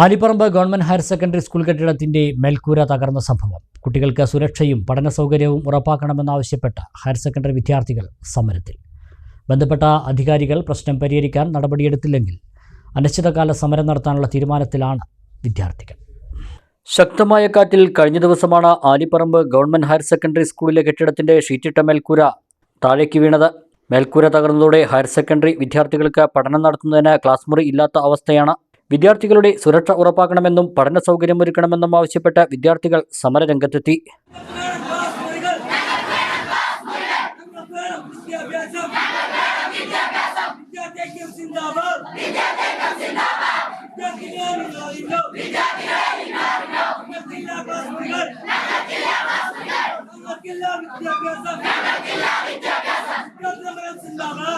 Alipparamba government higher secondary school കെട്ടിടത്തിന്റെ മേൽക്കൂര തകർന്ന സംഭവം. കുട്ടികൾക്ക് സുരക്ഷയും പഠന സൗകര്യവും ഉറപ്പാക്കണമെന്നാവശ്യപ്പെട്ട് ഹയർ സെക്കൻഡറി വിദ്യാർത്ഥികൾ സമരത്തിൽ. ബന്ധപ്പെട്ട അധികാരികൾ പ്രശ്നം പരിഹരിക്കാൻ നടപടിയെടുത്തില്ലെങ്കിൽ അനിശ്ചിതകാല സമരം നടത്താനുള്ള തീരുമാനത്തിലാണ് വിദ്യാർത്ഥികൾ. ശക്തമായ കാറ്റിൽ കഴിഞ്ഞ ദിവസമാണ് ആലിപ്പറമ്പ് ഗവൺമെന്റ് ഹയർ സെക്കൻഡറി സ്കൂളിലെ കെട്ടിടത്തിന്റെ ഷീറ്റിട്ട മേൽക്കൂര താഴേക്ക് വീണത്. മേൽക്കൂര തകർന്നതോടെ ഹയർ സെക്കൻഡറി വിദ്യാർത്ഥികൾക്ക് പഠനം നടത്തുന്നതിന് ക്ലാസ് മുറി ഇല്ലാത്ത അവസ്ഥയാണ് വിദ്യാർത്ഥികളുടെ സുരക്ഷ ഉറപ്പാക്കണമെന്നും പഠന സൗകര്യമൊരുക്കണമെന്നും ആവശ്യപ്പെട്ട് വിദ്യാർത്ഥികൾ സമരരംഗത്തെത്തി. വിദ്യാഭ്യാസം.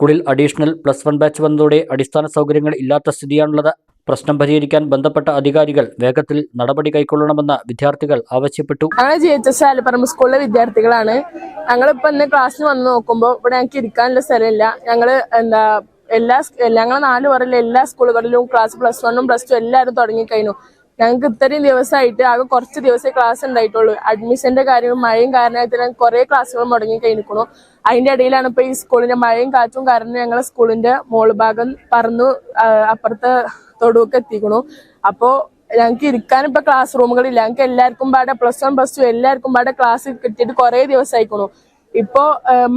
സ്കൂളിൽ അഡീഷണൽ പ്ലസ് വൺ ബാച്ച് വന്നതോടെ അടിസ്ഥാന സൗകര്യങ്ങൾ ഇല്ലാത്ത സ്ഥിതിയാണുള്ളത്. പ്രശ്നം പരിഹരിക്കാൻ ബന്ധപ്പെട്ട അധികാരികൾ വേഗത്തിൽ നടപടി കൈക്കൊള്ളണമെന്ന് വിദ്യാർത്ഥികൾ ആവശ്യപ്പെട്ടു. ഞങ്ങൾ ജി എച്ച് എസ് ആലപ്പറമ്പ് സ്കൂളിലെ വിദ്യാർത്ഥികളാണ്. ഞങ്ങളിപ്പോ ഇന്ന് ക്ലാസ്സിൽ വന്ന് നോക്കുമ്പോൾ ഇവിടെ ഞങ്ങൾക്ക് ഇരിക്കാനുള്ള സ്ഥലമില്ല. ഞങ്ങൾ എന്താ എല്ലാ ഞങ്ങളെ നാല് പേരിലെ എല്ലാ സ്കൂളുകളിലും ക്ലാസ് പ്ലസ് വണ്ണും പ്ലസ് ടു എല്ലാവരും തുടങ്ങിക്കഴിഞ്ഞു. ഞങ്ങൾക്ക് ഇത്രയും ദിവസമായിട്ട് ആകെ കുറച്ച് ദിവസമേ ക്ലാസ് ഉണ്ടായിട്ടുള്ളൂ. അഡ്മിഷന്റെ കാര്യവും മഴയും കാരണമായിട്ട് ഞങ്ങൾ കുറേ ക്ലാസ്സുകൾ മുടങ്ങി കഴിഞ്ഞിരിക്കണു അതിന്റെ ഇടയിലാണ് ഇപ്പൊ ഈ സ്കൂളിന്റെ മഴയും കാറ്റും കാരണം ഞങ്ങളെ സ്കൂളിന്റെ മോൾ ഭാഗം പറന്നു അപ്പുറത്ത് അപ്പുറത്തെ തൊടുവൊക്കെ എത്തിക്കണു അപ്പോൾ ഞങ്ങൾക്ക് ഇരിക്കാൻ ഇപ്പൊ ക്ലാസ് റൂമുകളില്ല ഞങ്ങൾക്ക് എല്ലാവർക്കും പാടെ പ്ലസ് വൺ പ്ലസ് ടു എല്ലാവർക്കും പാടെ ക്ലാസ് കിട്ടിയിട്ട് കുറെ ദിവസമായിക്കണു ഇപ്പോ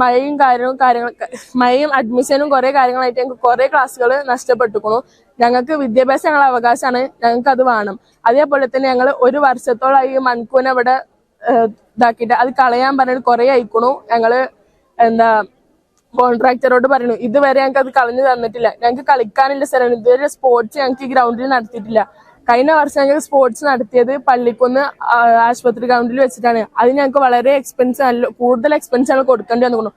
മഴയും കാര്യവും കാര്യങ്ങൾ മഴയും അഡ്മിഷനും കുറെ കാര്യങ്ങളായിട്ട് ഞങ്ങൾക്ക് കുറെ ക്ലാസ്സുകൾ നഷ്ടപ്പെട്ടുക്കണു ഞങ്ങൾക്ക് വിദ്യാഭ്യാസം ഞങ്ങളെ അവകാശമാണ്. ഞങ്ങൾക്ക് അത് വേണം. അതേപോലെ തന്നെ ഞങ്ങൾ ഒരു വർഷത്തോളായി ഈ മൺകൂനെ ഇവിടെ ഇതാക്കിയിട്ട് അത് കളയാൻ പറഞ്ഞിട്ട് കുറെ അയക്കണു ഞങ്ങൾ എന്താ കോൺട്രാക്ടറോട് പറയുന്നു ഇതുവരെ ഞങ്ങൾക്ക് അത് കളഞ്ഞു തന്നിട്ടില്ല. ഞങ്ങൾക്ക് കളിക്കാനുള്ള സ്ഥലമാണ് ഇതുവരെ സ്പോർട്സ് ഞങ്ങൾക്ക് ഈ ഗ്രൗണ്ടിൽ നടത്തിയിട്ടില്ല. കഴിഞ്ഞ വർഷം ഞങ്ങൾ സ്പോർട്സ് നടത്തിയത് പള്ളിക്കൊന്ന് ആശുപത്രി ഗ്രൗണ്ടിൽ വെച്ചിട്ടാണ്. അത് ഞങ്ങൾക്ക് വളരെ എക്സ്പെൻസ് നല്ല കൂടുതൽ എക്സ്പെൻസ് ആണ് കൊടുക്കേണ്ടി വന്നു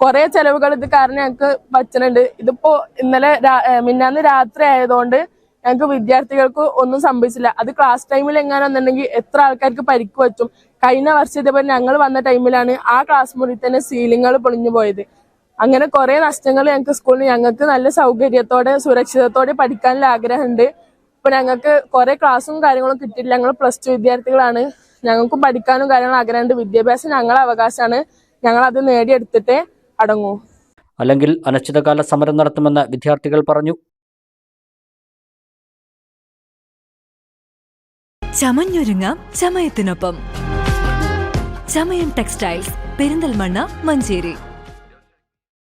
കുറെ ചെലവുകൾ ഇത് കാരണം ഞങ്ങൾക്ക് പറ്റുന്നുണ്ട്. ഇതിപ്പോ ഇന്നലെ മിന്നാന്ന് രാത്രി ആയതുകൊണ്ട് ഞങ്ങൾക്ക് വിദ്യാർത്ഥികൾക്ക് ഒന്നും സംഭവിച്ചില്ല. അത് ക്ലാസ് ടൈമിൽ എങ്ങാനെന്നുണ്ടെങ്കിൽ എത്ര ആൾക്കാർക്ക് പരിക്ക് പറ്റും? കഴിഞ്ഞ വർഷം ഇതേപോലെ ഞങ്ങൾ വന്ന ടൈമിലാണ് ആ ക്ലാസ് മുറിയിൽ തന്നെ സീലിങ്ങൾ പൊളിഞ്ഞു പോയത്. അങ്ങനെ കുറെ നഷ്ടങ്ങൾ ഞങ്ങൾക്ക് സ്കൂളിൽ ഞങ്ങൾക്ക് നല്ല സൗകര്യത്തോടെ സുരക്ഷിതത്തോടെ പഠിക്കാനുള്ള ആഗ്രഹമുണ്ട്. ഇപ്പൊ ഞങ്ങൾക്ക് കുറെ ക്ലാസ്സും കാര്യങ്ങളും കിട്ടിയില്ല ഞങ്ങൾ പ്ലസ് ടു വിദ്യാർത്ഥികളാണ്. ഞങ്ങൾക്കും പഠിക്കാനും കാര്യങ്ങളും ആഗ്രഹമുണ്ട്. വിദ്യാഭ്യാസം ഞങ്ങളെ അവകാശമാണ്. ഞങ്ങൾ അത് നേടിയെടുത്തിട്ടേ അടങ്ങൂ. അല്ലെങ്കിൽ അനിശ്ചിതകാല സമരം നടത്തുമെന്ന് വിദ്യാർത്ഥികൾ പറഞ്ഞു. ചമഞ്ഞൊരുങ്ങാം ചമയത്തിനൊപ്പം. ചമയം ടെക്സ്റ്റൈൽസ് പെരിന്തൽമണ്ണ മഞ്ചേരി.